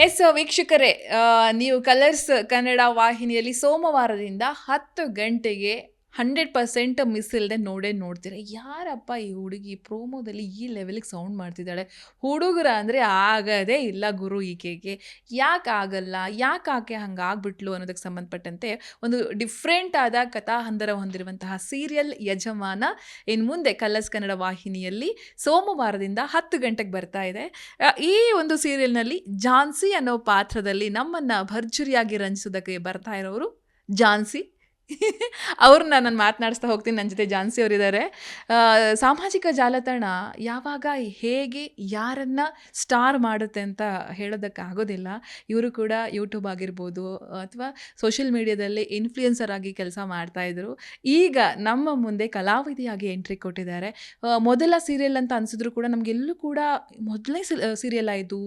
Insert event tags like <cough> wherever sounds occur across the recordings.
S ವೀಕ್ಷಕರೇ ನೀವು colours Kannada ವಾಹಿನಿಯಲ್ಲಿ ಸೋಮವಾರದಿಂದ ಹತ್ತು ಗಂಟೆಗೆ ಹಂಡ್ರೆಡ್ ಪರ್ಸೆಂಟ್ ಮಿಸ್ ಇಲ್ಲದೆ ನೋಡೇ ನೋಡ್ತೀರ. ಯಾರಪ್ಪ ಈ ಹುಡುಗಿ ಪ್ರೋಮೋದಲ್ಲಿ ಈ ಲೆವೆಲಿಗೆ ಸೌಂಡ್ ಮಾಡ್ತಿದ್ದಾಳೆ? ಹುಡುಗರ ಅಂದರೆ ಆಗದೇ ಇಲ್ಲ ಗುರು ಈಕೆಗೆ ಯಾಕೆ ಆಗಲ್ಲ? ಯಾಕೆ ಆಕೆ ಹಂಗೆ ಆಗ್ಬಿಟ್ಲು ಅನ್ನೋದಕ್ಕೆ ಸಂಬಂಧಪಟ್ಟಂತೆ ಒಂದು ಡಿಫ್ರೆಂಟ್ ಆದ ಕಥಾಹಂದರ ಹೊಂದಿರುವಂತಹ ಸೀರಿಯಲ್ ಯಜಮಾನ ಇನ್ನು ಮುಂದೆ ಕಲರ್ಸ್ ಕನ್ನಡ ವಾಹಿನಿಯಲ್ಲಿ ಸೋಮವಾರದಿಂದ ಹತ್ತು ಗಂಟೆಗೆ ಬರ್ತಾ ಇದೆ. ಈ ಒಂದು ಸೀರಿಯಲ್ನಲ್ಲಿ ಝಾನ್ಸಿ ಅನ್ನೋ ಪಾತ್ರದಲ್ಲಿ ನಮ್ಮನ್ನು ಭರ್ಜರಿಯಾಗಿ ರಂಜಿಸೋದಕ್ಕೆ ಬರ್ತಾ ಇರೋರು ಝಾನ್ಸಿ ಅವ್ರನ್ನ ನಾನು ಮಾತನಾಡಿಸ್ತಾ ಹೋಗ್ತೀನಿ ನನ್ನ ಜೊತೆ ಜಾನ್ಸಿ ಅವರಿದ್ದಾರೆ ಸಾಮಾಜಿಕ ಜಾಲತಾಣ ಯಾವಾಗ, ಹೇಗೆ, ಯಾರನ್ನ ಸ್ಟಾರ್ ಮಾಡುತ್ತೆ ಅಂತ ಹೇಳೋದಕ್ಕೆ ಆಗೋದಿಲ್ಲ. ಇವರು ಕೂಡ ಯೂಟ್ಯೂಬ್ ಆಗಿರ್ಬೋದು, ಅಥವಾ ಸೋಷಿಯಲ್ ಮೀಡಿಯಾದಲ್ಲಿ ಇನ್ಫ್ಲೂಯೆನ್ಸರ್ ಆಗಿ ಕೆಲಸ ಮಾಡ್ತಾಯಿದ್ರು ಈಗ ನಮ್ಮ ಮುಂದೆ ಕಲಾವಿದೆಯಾಗಿ ಎಂಟ್ರಿ ಕೊಟ್ಟಿದ್ದಾರೆ. ಮೊದಲ ಸೀರಿಯಲ್ ಅಂತ ಅನಿಸಿದ್ರು ಕೂಡ ನಮಗೆಲ್ಲೂ ಕೂಡ ಮೊದಲನೇ ಸೀರಿಯಲ್ ಆಯಿತು.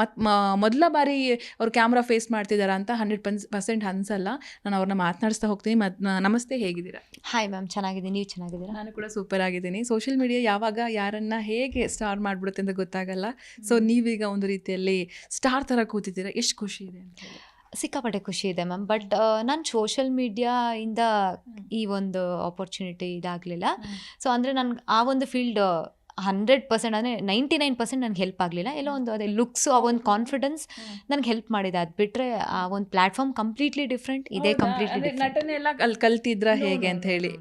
ಮತ್ತು ಮೊದಲ ಬಾರಿ ಅವ್ರು ಕ್ಯಾಮ್ರಾ ಫೇಸ್ ಮಾಡ್ತಿದ್ದಾರೆ ಅಂತ ಹಂಡ್ರೆಡ್ ಪರ್ಸೆಂಟ್ ಅನ್ಸಲ್ಲ. ನಾನು ಅವ್ರನ್ನ ಮಾತನಾಡಿಸ್ತಾ ಹೋಗ್ತೀನಿ. ಮತ್ತು ನಮಸ್ತೆ ಹೇಗಿದ್ದೀರಾ? ಹಾಯ್ ಮ್ಯಾಮ್ ಚೆನ್ನಾಗಿದ್ದೀನಿ ನೀವು ಚೆನ್ನಾಗಿದ್ದೀರಾ? ನಾನು ಕೂಡ ಸೂಪರ್ ಆಗಿದ್ದೀನಿ. ಸೋಷಿಯಲ್ ಮೀಡಿಯಾ ಯಾವಾಗ ಯಾರನ್ನ ಹೇಗೆ ಸ್ಟಾರ್ ಮಾಡಿಬಿಡುತ್ತೆ ಅಂತ ಗೊತ್ತಾಗಲ್ಲ. ಸೊ ನೀವೀಗ ಒಂದು ರೀತಿಯಲ್ಲಿ ಸ್ಟಾರ್ ಥರ ಕೂತಿದ್ದೀರಾ? ಎಷ್ಟು ಖುಷಿ ಇದೆ ಅಂತ ಸಿಕ್ಕಾಪಟ್ಟೆ ಖುಷಿ ಇದೆ ಮ್ಯಾಮ್ ಬಟ್ ನಾನು ಸೋಷಿಯಲ್ ಮೀಡಿಯಾಯಿಂದ ಈ ಒಂದು ಆಪರ್ಚುನಿಟಿ ಇದಾಗಲಿಲ್ಲ. ಸೊ ಅಂದರೆ ನನ್ಗೆ ಆ ಒಂದು ಫೀಲ್ಡ್ ಹಂಡ್ರೆಡ್ ಪರ್ಸೆಂಟ್ ಅಂದರೆ ನೈಂಟಿ ನೈನ್ ಪರ್ಸೆಂಟ್ ನನಗೆ ಹೆಲ್ಪ್ ಆಗಲಿಲ್ಲ. ಎಲ್ಲೋ ಒಂದು ಅದೇ ಲುಕ್ಸು ಆ ಒಂದು ಕಾನ್ಫಿಡೆನ್ಸ್ ನನಗೆ ಹೆಲ್ಪ್ ಮಾಡಿದೆ. ಅದು ಬಿಟ್ಟರೆ ಆ ಒಂದು ಪ್ಲ್ಯಾಟ್ಫಾರ್ಮ್ ಕಂಪ್ಲೀಟ್ಲಿ ಡಿಫ್ರೆಂಟ್ ಇದೇ ಕಂಪ್ಲೀಟ್ಲಿ ನಟನೆ ಎಲ್ಲ ಅಲ್ಲಿ ಕಲ್ತಿದ್ರ ಹೇಗೆ ಅಂತ ಹೇಳಿ?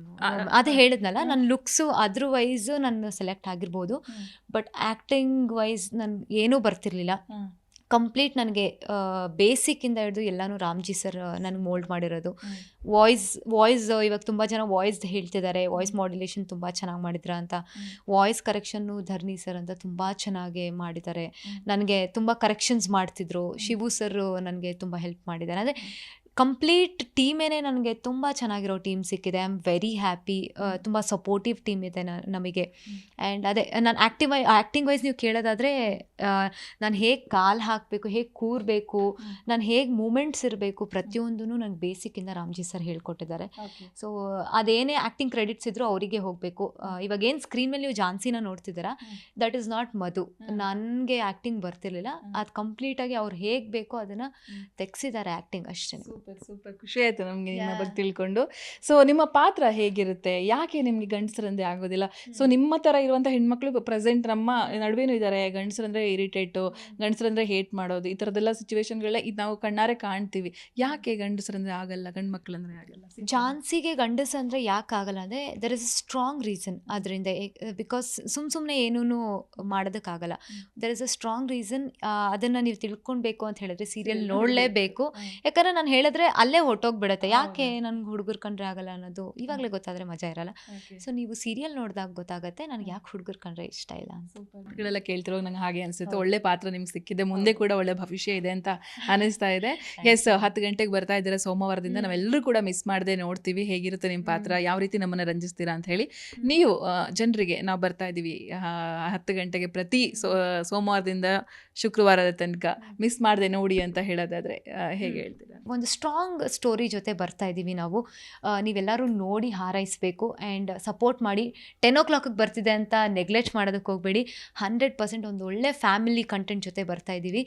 ಅದೇ ಹೇಳಿದ್ನಲ್ಲ ನನ್ನ ಲುಕ್ಸು ಅದ್ರ ವೈಸ್ ನಾನು ಸೆಲೆಕ್ಟ್ ಆಗಿರ್ಬೋದು. ಬಟ್ ಆ್ಯಕ್ಟಿಂಗ್ ವೈಸ್ ನನ್ಗೆ ಏನೂ ಬರ್ತಿರ್ಲಿಲ್ಲ. ಕಂಪ್ಲೀಟ್ ನನಗೆ ಬೇಸಿಕ್ಕಿಂದ ಹಿಡಿದು ಎಲ್ಲನೂ ರಾಮ್ಜಿ ಸರ್ ನನಗೆ ಮೋಲ್ಡ್ ಮಾಡಿರೋದು. ವಾಯ್ಸ್ ವಾಯ್ಸ್ ಇವಾಗ ತುಂಬ ಜನ ವಾಯ್ಸ್ ಹೇಳ್ತಿದ್ದಾರೆ ವಾಯ್ಸ್ ಮಾಡ್ಯುಲೇಷನ್ ತುಂಬ ಚೆನ್ನಾಗಿ ಮಾಡಿದ್ರ ಅಂತ. ವಾಯ್ಸ್ ಕರೆಕ್ಷನ್ನು ಧರ್ನಿ ಸರ್ ಅಂತ ತುಂಬ ಚೆನ್ನಾಗಿ ಮಾಡಿದ್ದಾರೆ ನನಗೆ ತುಂಬ ಕರೆಕ್ಷನ್ಸ್ ಮಾಡ್ತಿದ್ರು. ಶಿವು ಸರ್ ನನಗೆ ತುಂಬ ಹೆಲ್ಪ್ ಮಾಡಿದ್ದಾರೆ ಅಂದರೆ ಕಂಪ್ಲೀಟ್ ಟೀಮೇನೆ ನನಗೆ ತುಂಬ ಚೆನ್ನಾಗಿರೋ ಟೀಮ್ ಸಿಕ್ಕಿದೆ. ಐ ಆಮ್ ವೆರಿ ಹ್ಯಾಪಿ ತುಂಬ ಸಪೋರ್ಟಿವ್ ಟೀಮ್ ಇದೆ ನಮಗೆ. ಆ್ಯಂಡ್ ಅದೇ ನಾನು ಆ್ಯಕ್ಟಿವ್ ಆ್ಯಕ್ಟಿಂಗ್ ವೈಸ್ ನೀವು ಕೇಳೋದಾದರೆ ನಾನು ಹೇಗೆ ಕಾಲು ಹಾಕಬೇಕು ಹೇಗೆ ಕೂರಬೇಕು ನಾನು ಹೇಗೆ ಮೂಮೆಂಟ್ಸ್ ಇರಬೇಕು ಪ್ರತಿಯೊಂದೂ ನನಗೆ ಬೇಸಿಕ್ಕಿಂದ ರಾಮ್ಜಿ ಸರ್ ಹೇಳ್ಕೊಟ್ಟಿದ್ದಾರೆ. ಸೊ ಅದೇನೇ ಆ್ಯಕ್ಟಿಂಗ್ ಕ್ರೆಡಿಟ್ಸ್ ಇದ್ದರೂ ಅವರಿಗೆ ಹೋಗಬೇಕು. ಇವಾಗ ಏನು ಸ್ಕ್ರೀನ್ ಮೇಲೆ ನೀವು ಜಾನ್ಸಿನ ನೋಡ್ತಿದ್ದೀರಾ. That is not Madhu. ನನಗೆ ಆ್ಯಕ್ಟಿಂಗ್ ಬರ್ತಿರ್ಲಿಲ್ಲ. ಅದು ಕಂಪ್ಲೀಟಾಗಿ ಅವ್ರು ಹೇಗೆ ಬೇಕೋ ಅದನ್ನು. ತೆಗ್ಸಿದ್ದಾರೆ ಆ್ಯಕ್ಟಿಂಗ್ ಅಷ್ಟೇ ಸೂಪರ್ ಸೂಪರ್ ಖುಷಿ ಆಯ್ತು ನಮಗೆ ನಿಮ್ಮ. ಬಗ್ಗೆ ತಿಳ್ಕೊಂಡು. ಸೊ ನಿಮ್ಮ ಪಾತ್ರ ಹೇಗಿರುತ್ತೆ? ಯಾಕೆ ನಿಮಗೆ ಗಂಡಸರಂದ್ರೆ ಆಗೋದಿಲ್ಲ? ಸೊ ನಿಮ್ಮ ಥರ ಇರುವಂಥ ಹೆಣ್ಮಕ್ಳು ಪ್ರೆಸೆಂಟ್ ನಮ್ಮ ನಡುವೆನೂ ಇದ್ದಾರೆ. ಗಂಡಸರಂದ್ರೆ ಇರಿಟೇಟು ಗಂಡಸರಂದ್ರೆ ಹೇಟ್ ಮಾಡೋದು ಈ ಥರದೆಲ್ಲ ಸಿಚುವೇಶನ್ಗಳೆ ಇದು ನಾವು ಕಣ್ಣಾರೆ ಕಾಣ್ತೀವಿ. ಯಾಕೆ ಗಂಡಸರಂದ್ರೆ ಆಗಲ್ಲ ಗಂಡು ಮಕ್ಕಳಂದ್ರೆ ಆಗಲ್ಲ ಝಾನ್ಸಿಗೆ ಗಂಡಸಂದ್ರೆ ಯಾಕೆ ಆಗಲ್ಲ ಅಂದರೆ there is a strong reason ಅದರಿಂದ ಬಿಕಾಸ್ ಸುಮ್ ಸುಮ್ಮನೆ ಏನೂ ಮಾಡೋದಕ್ಕಾಗಲ್ಲ. There is a strong reason ಅದನ್ನು ನೀವು ತಿಳ್ಕೊಳ್ಬೇಕು ಅಂತ ಹೇಳಿದ್ರೆ ಸೀರಿಯಲ್ ನೋಡಲೇಬೇಕು. ಯಾಕಂದರೆ ನಾನು ಹೇಳಿದ್ರೆ ಅಲ್ಲೇ ಹೊಟ್ಟೋಗ್ಬಿಡತ್ತೆ ಯಾಕೆ? ನನ್ಗೆ ಹುಡುಗರು ಕಂಡ್ರೆ ಆಗಲ್ಲ ಅನ್ನೋದು ಇವಾಗಲೇ ಗೊತ್ತಾದ್ರೆ ಮಜಾ ಇರಲ್ಲ. ಸೊ ನೀವು ಸೀರಿಯಲ್ ನೋಡಿದಾಗ ಗೊತ್ತಾಗುತ್ತೆ ನನಗೆ ಯಾಕೆ ಹುಡುಗರು ಕಂಡ್ರೆ ಇಷ್ಟ ಇಲ್ಲ ಅಂತ. ಗಳೆಲ್ಲ ಕೇಳ್ತಿರೋ ನಂಗೆ ಹಾಗೆ ಅನಿಸುತ್ತೆ. ಒಳ್ಳೆ ಪಾತ್ರ ನಿಮ್ಗೆ ಸಿಕ್ಕಿದೆ. ಮುಂದೆ ಕೂಡ ಒಳ್ಳೆ ಭವಿಷ್ಯ ಇದೆ ಅಂತ <laughs> ಅನಿಸ್ತಾ ಇದೆ. ಎಸ್ ಹತ್ತು ಗಂಟೆಗೆ ಬರ್ತಾ ಇದ್ದೀರಾ ಸೋಮವಾರದಿಂದ. ನಾವೆಲ್ಲರೂ ಕೂಡ ಮಿಸ್ ಮಾಡದೆ ನೋಡ್ತೀವಿ. ಹೇಗಿರುತ್ತೆ ನಿಮ್ಮ ಪಾತ್ರ? ಯಾವ ರೀತಿ ನಮ್ಮನ್ನು ರಂಜಿಸ್ತೀರಾ ಅಂತ ಹೇಳಿ. ನೀವು ಜನರಿಗೆ ನಾವು ಬರ್ತಾ ಇದ್ದೀವಿ. ಹತ್ತು ಗಂಟೆಗೆ ಪ್ರತಿ ಸೋ ಸೋಮವಾರದಿಂದ ಶುಕ್ರವಾರದ ತನಕ ಮಿಸ್ ಮಾಡದೆ ನೋಡಿ ಅಂತ ಹೇಳೋದಾದ್ರೆ ಹೇಗೆ ಹೇಳ್ತೀರಾ? ಒಂದು ಸ್ಟ್ರಾಂಗ್ ಸ್ಟೋರಿ ಜೊತೆ ಬರ್ತಾ ಇದ್ದೀವಿ ನಾವು. ನೀವೆಲ್ಲರೂ ನೋಡಿ ಹಾರೈಸಬೇಕು ಆ್ಯಂಡ್ ಸಪೋರ್ಟ್ ಮಾಡಿ. ಟೆನ್ ಓ ಕ್ಲಾಕಿಗೆ ಬರ್ತಿದೆ ಅಂತ ನೆಗ್ಲೆಕ್ಟ್ ಮಾಡೋದಕ್ಕೆ ಹೋಗಬೇಡಿ. ಹಂಡ್ರೆಡ್ ಪರ್ಸೆಂಟ್ ಒಂದು ಒಳ್ಳೆ ಫ್ಯಾಮಿಲಿ ಕಂಟೆಂಟ್ ಜೊತೆ ಬರ್ತಾ ಇದ್ದೀವಿ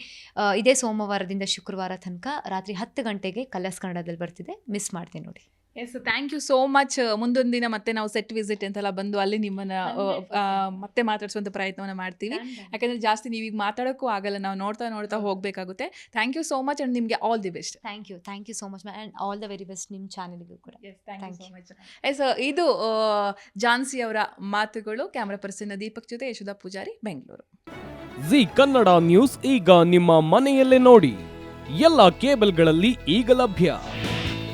ಇದೇ ಸೋಮವಾರದಿಂದ ಶುಕ್ರವಾರ ತನಕ ರಾತ್ರಿ ಹತ್ತು ಗಂಟೆಗೆ ಕಲರ್ಸ್ ಕನ್ನಡದಲ್ಲಿ ಬರ್ತಿದೆ. ಮಿಸ್ ಮಾಡ್ತೀನಿ ನೋಡಿ. Yes thank you so much ಮುಂದೊಂದು ದಿನ ಮತ್ತೆ ನಾವು ಸೆಟ್ ವಿಸಿಟ್ ಅಂತೆಲ್ಲ ಬಂದು ಅಲ್ಲಿ ನಿಮ್ಮನ್ನ ಆ, ಮತ್ತೆ ಮಾತಾಡಿಸುವಂತ ಪ್ರಯತ್ನವನ್ನು ಮಾಡ್ತೀವಿ. ಯಾಕಂದ್ರೆ ಜಾಸ್ತಿ ನೀವೀಗ ಮಾತಾಡೋಕ್ಕೂ ಆಗಲ್ಲ. ನಾವು ನೋಡ್ತಾ ನೋಡ್ತಾ ಹೋಗಬೇಕಾಗುತ್ತೆ. Thank you so much and ನಿಮಗೆ all the best thank you thank you so much and all the very best ನಿಮ್ಮ ಚಾನಲ್ಗೂ ಕೂಡ. Thank you. ಎಸ್ ಇದು ಆ, ಝಾನ್ಸಿ ಅವರ ಮಾತುಗಳು. ಕ್ಯಾಮ್ರಾ ಪರ್ಸನ್ ದೀಪಕ್ ಜೊತೆ ಯಶೋಧ ಪೂಜಾರಿ ಬೆಂಗಳೂರು ಜಿ ಕನ್ನಡ ನ್ಯೂಸ್ ಈಗ ನಿಮ್ಮ ಮನೆಯಲ್ಲೇ ನೋಡಿ. ಎಲ್ಲ ಕೇಬಲ್ಗಳಲ್ಲಿ ಈಗ ಲಭ್ಯ.